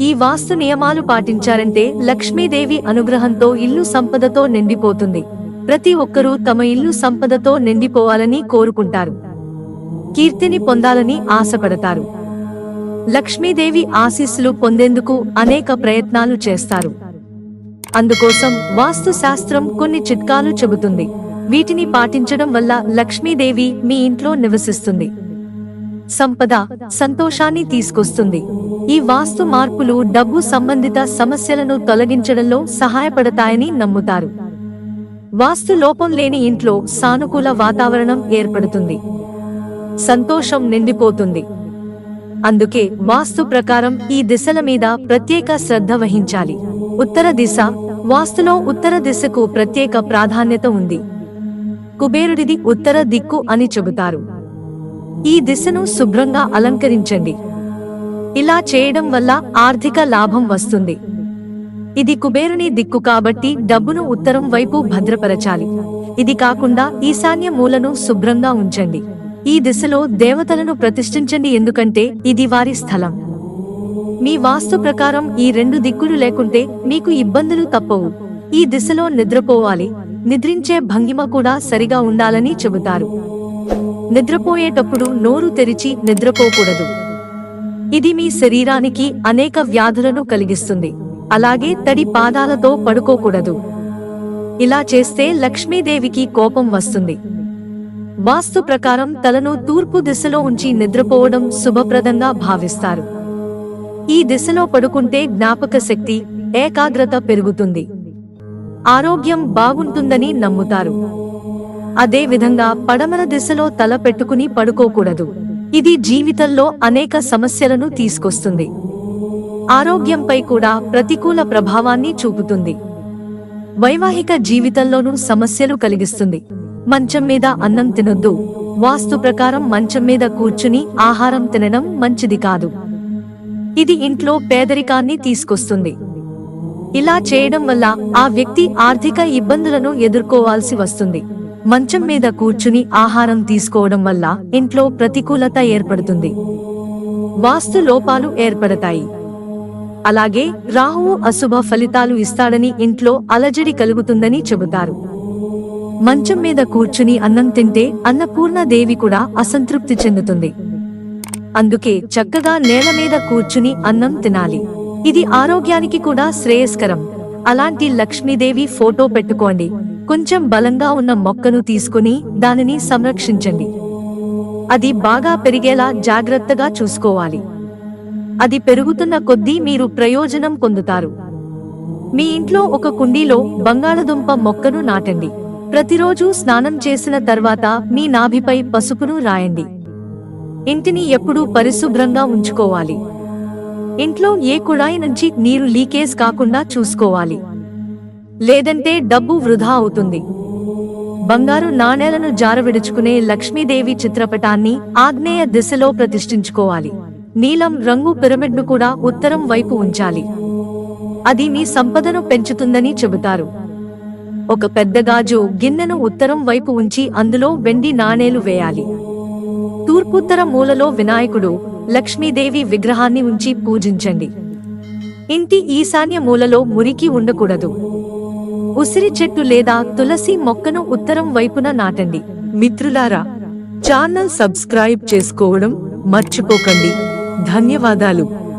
ఈ వాస్తు నియమాలు పాటించారంటే లక్ష్మీదేవి అనుగ్రహంతో ఇల్లు సంపదతో నిండిపోతుంది. ప్రతి ఒక్కరూ తమ ఇల్లు సంపదతో నిండిపోవాలని కోరుకుంటారు. కీర్తిని పొందాలని ఆశపడతారు. లక్ష్మీదేవి ఆశీస్సులు పొందేందుకు అనేక ప్రయత్నాలు చేస్తారు. అందుకోసం వాస్తు శాస్త్రం కొన్ని చిట్కాలు చెబుతుంది. వీటిని పాటించడం వల్ల లక్ష్మీదేవి మీ ఇంట్లో నివసిస్తుంది. సంపద సంతోషాన్ని తీసుకొస్తుంది. ఈ వాస్తు మార్పులు డబ్బు సంబంధిత సమస్యలను తొలగించడంలో సహాయపడతాయని నమ్ముతారు. వాస్తు లోపం లేని ఇంట్లో సానుకూల వాతావరణం ఏర్పడుతుంది. సంతోషం నిండిపోతుంది. అందుకే వాస్తు ప్రకారం ఈ దిశల మీద ప్రత్యేక శ్రద్ధ వహించాలి. ఉత్తర దిశ వాస్తులో ఉత్తర దిశకు ప్రత్యేక ప్రాధాన్యత ఉంది. కుబేరుడిది ఉత్తర దిక్కు అని చెబుతారు. ఈ దిశను శుభ్రంగా అలంకరించండి. ఇలా చేయడం వల్ల ఆర్థిక లాభం వస్తుంది. ఇది కుబేరుని దిక్కు కాబట్టి డబ్బును ఉత్తరం వైపు భద్రపరచాలి. ఇది కాకుండా ఈశాన్య మూలను శుభ్రంగా ఉంచండి. ఈ దిశలో దేవతలను ప్రతిష్ఠించండి ఎందుకంటే ఇది వారి స్థలం. మీ వాస్తు ప్రకారం ఈ రెండు దిక్కులు లేకుంటే మీకు ఇబ్బందులు తప్పవు. ఈ దిశలో నిద్రపోవాలి. నిద్రించే భంగిమ కూడా సరిగా ఉండాలని చెబుతారు. నిద్రపోయేటప్పుడు నోరు తెరిచి నిద్రపోకూడదు. ఇది మీ శరీరానికి అనేక వ్యాధులను కలిగిస్తుంది. అలాగే తడి పాదాలతో పడుకోకూడదు. ఇలా చేస్తే లక్ష్మీదేవికి కోపం వస్తుంది. వాస్తు ప్రకారం తలను తూర్పు దిశలో ఉంచి నిద్రపోవడం శుభప్రదంగా భావిస్తారు. ఈ దిశలో పడుకుంటే జ్ఞాపక శక్తి ఏకాగ్రత పెరుగుతుంది. ఆరోగ్యం బాగుంటుందని నమ్ముతారు. అదే విధంగా పడమర దిశలో తల పెట్టుకుని పడుకోకూడదు. ఇది జీవితంలో అనేక సమస్యలను తీసుకొస్తుంది. ఆరోగ్యంపై కూడా ప్రతికూల ప్రభావాన్ని చూపుతుంది. వైవాహిక జీవితంలోనూ సమస్యలు కలిగిస్తుంది. మంచం మీద అన్నం తినొద్దు. వాస్తు ప్రకారం మంచం మీద కూర్చుని ఆహారం తినడం మంచిది కాదు. ఇది ఇంట్లో పేదరికాన్ని తీసుకొస్తుంది. ఇలా చేయడం వల్ల ఆ వ్యక్తి ఆర్థిక ఇబ్బందులను ఎదుర్కోవాల్సి వస్తుంది. మంచం మీద కూర్చుని ఆహారం తీసుకోవడం వల్ల ఇంట్లో ప్రతికూలత ఏర్పడుతుంది. వాస్తు లోపాలు ఏర్పడతాయి. అలాగే రాహువు అశుభ ఫలితాలు ఇస్తాడని ఇంట్లో అలజడి కలుగుతుందని చెబుతారు. మంచం మీద కూర్చుని అన్నం తింటే అన్నపూర్ణ దేవి కూడా అసంతృప్తి చెందుతుంది. అందుకే చక్కగా నేల మీద కూర్చుని అన్నం తినాలి. ఇది ఆరోగ్యానికి కూడా శ్రేయస్కరం. అలాంటి లక్ష్మీదేవి ఫోటో పెట్టుకోండి. కొంచెం బలంగా ఉన్న మొక్కను తీసుకుని దానిని సంరక్షించండి. అది బాగా పెరిగేలా జాగ్రత్తగా చూసుకోవాలి. అది పెరుగుతున్న కొద్దీ మీరు ప్రయోజనం పొందుతారు. మీ ఇంట్లో ఒక కుండీలో బంగాళదుంప మొక్కను నాటండి. ప్రతిరోజు స్నానం చేసిన తర్వాత మీ నాభిపై పసుపును రాయండి. ఇంటిని ఎప్పుడూ పరిశుభ్రంగా ఉంచుకోవాలి. ఇంట్లో ఏ కుళాయి నుంచి నీరు లీకేజ్ కాకుండా చూసుకోవాలి. లేదంటే డబ్బు వృధా అవుతుంది. బంగారు నాణేలను జారవిడుచుకునే లక్ష్మీదేవి చిత్రపటాన్ని ఆగ్నేయ దిశలో ప్రతిష్ఠించుకోవాలి. నీలం రంగు పిరమిడ్ను కూడా ఉత్తరం వైపు ఉంచాలి. అది మీ సంపదను పెంచుతుందని చెబుతారు. ఒక పెద్ద గాజు గిన్నెను ఉత్తరం వైపు ఉంచి అందులో వెండి నాణేలు వేయాలి. తూర్పుత్తర మూలలో వినాయకుడు లక్ష్మీదేవి విగ్రహాన్ని ఉంచి పూజించండి. ఇంటి ఈశాన్య మూలలో మురికి ఉండకూడదు. ఉసిరి చెట్టు లేదా తులసి మొక్కను ఉత్తరం వైపున నాటండి. మిత్రులారా ఛానల్ సబ్స్క్రైబ్ చేసుకోవడం మర్చిపోకండి. ధన్యవాదాలు.